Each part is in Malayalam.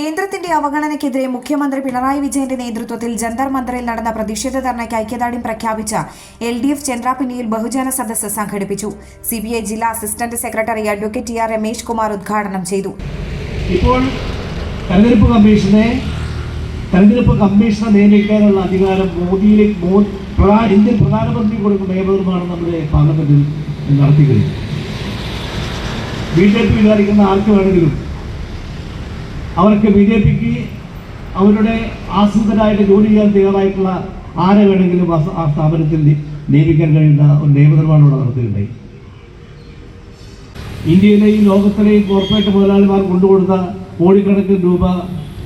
കേന്ദ്രത്തിന്റെ അവഗണനയ്ക്കെതിരെ മുഖ്യമന്ത്രി പിണറായി വിജയന്റെ നേതൃത്വത്തിൽ ജന്തർ മന്ദറിൽ നടന്ന പ്രതിഷേധ ധർണയ്ക്ക് ഐക്യദാർഢ്യം പ്രഖ്യാപിച്ച എൽ ഡി എഫ് ചന്ദ്രാപിന്നിയിൽ ബഹുജന സദസ്സ് സംഘടിപ്പിച്ചു. സി ബി ഐ ജില്ലാ assistant secretary advocate T R Ramesh Kumar ഉദ്ഘാടനം ചെയ്തു. ഇപ്പോൾ തെരഞ്ഞെടുപ്പ് കമ്മീഷനെ തെരഞ്ഞെടുപ്പ് കമ്മീഷനെ നിയമിക്കാനുള്ള അധികാരം മോദിയിലേക്ക് ഇന്ത്യൻ പ്രധാനമന്ത്രി കൊടുക്കുന്ന നിയമനിർമ്മാണം നമ്മുടെ പാർലമെന്റിൽ നടത്തി കഴിഞ്ഞു ബി ജെ പി വിചാരിക്കുന്ന ആർക്ക് വേണമെങ്കിലും അവർക്ക് ബി ജെ പിക്ക് അവരുടെ ആസൂത്രായിട്ട് ജോലി ചെയ്യാൻ തയ്യാറായിട്ടുള്ള ആരെ വേണമെങ്കിലും ആ സ്ഥാപനത്തിൽ നിയമിക്കാൻ കഴിയുന്ന ഒരു നിയമനിർമ്മാണം ഇവിടെ നടത്തിയിട്ടുണ്ടായി ഇന്ത്യയിലെയും ലോകത്തിലെയും കോർപ്പറേറ്റ് മുതലാളിമാർ കൊണ്ടുകൊടുത്ത കോടിക്കണക്കിന് രൂപ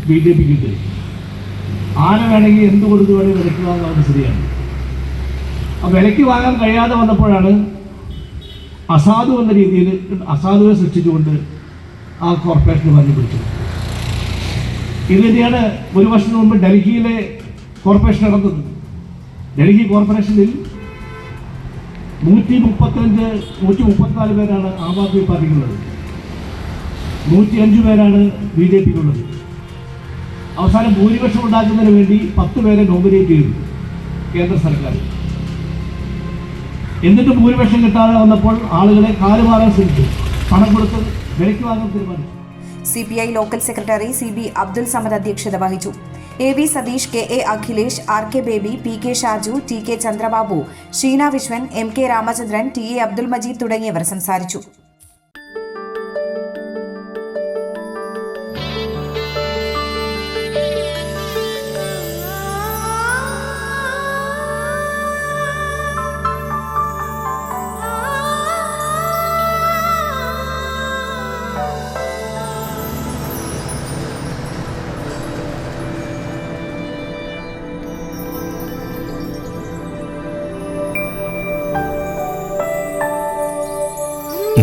ബി ജെ പിക്ക് കിട്ടി ആരെ വേണമെങ്കിൽ എന്ത് കൊടുത്ത് വേണമെങ്കിൽ വിലയ്ക്ക് വാങ്ങാവുന്ന ശരിയാണ്. ആ വിലയ്ക്ക് വാങ്ങാൻ കഴിയാതെ വന്നപ്പോഴാണ് അസാധു എന്ന രീതിയിൽ അസാധുവെ സൃഷ്ടിച്ചുകൊണ്ട് ആ കോർപ്പറേഷന് പറഞ്ഞു പിടിച്ചത്. ഇത് തന്നെയാണ് ഒരു വർഷം മുമ്പ് ഡൽഹിയിലെ കോർപ്പറേഷൻ നടന്നത്. ഡൽഹി കോർപ്പറേഷനിൽ നൂറ്റി മുപ്പത്തഞ്ച് നൂറ്റി മുപ്പത്തിനാല് പേരാണ് ആം ആദ്മി പാർട്ടിക്കുള്ളത്. നൂറ്റി അഞ്ച് പേരാണ് ബി ജെ പിക്കുള്ളത്. അവസാനം ഭൂരിപക്ഷം ഉണ്ടാക്കുന്നതിന് വേണ്ടി പത്ത് പേരെ നോമിനേറ്റ് ചെയ്തു കേന്ദ്ര സർക്കാർ. എന്നിട്ട് ഭൂരിപക്ഷം കിട്ടാതെ വന്നപ്പോൾ ആളുകളെ കാലുമാറാൻ ശ്രമിച്ചു. പണം കൊടുത്ത് വിലയ്ക്ക് വാങ്ങാൻ തീരുമാനിച്ചു. C P I local secretary C B Abdul Samad അധ്യക്ഷത വഹിച്ചു. A V Satheesh K A Akhilesh R K Baby P K Shaju T K Chandrababu Sheena Viswan M K Ramachandran T A Abdul Majeed തുടങ്ങിയവർ സംസാരിച്ചു.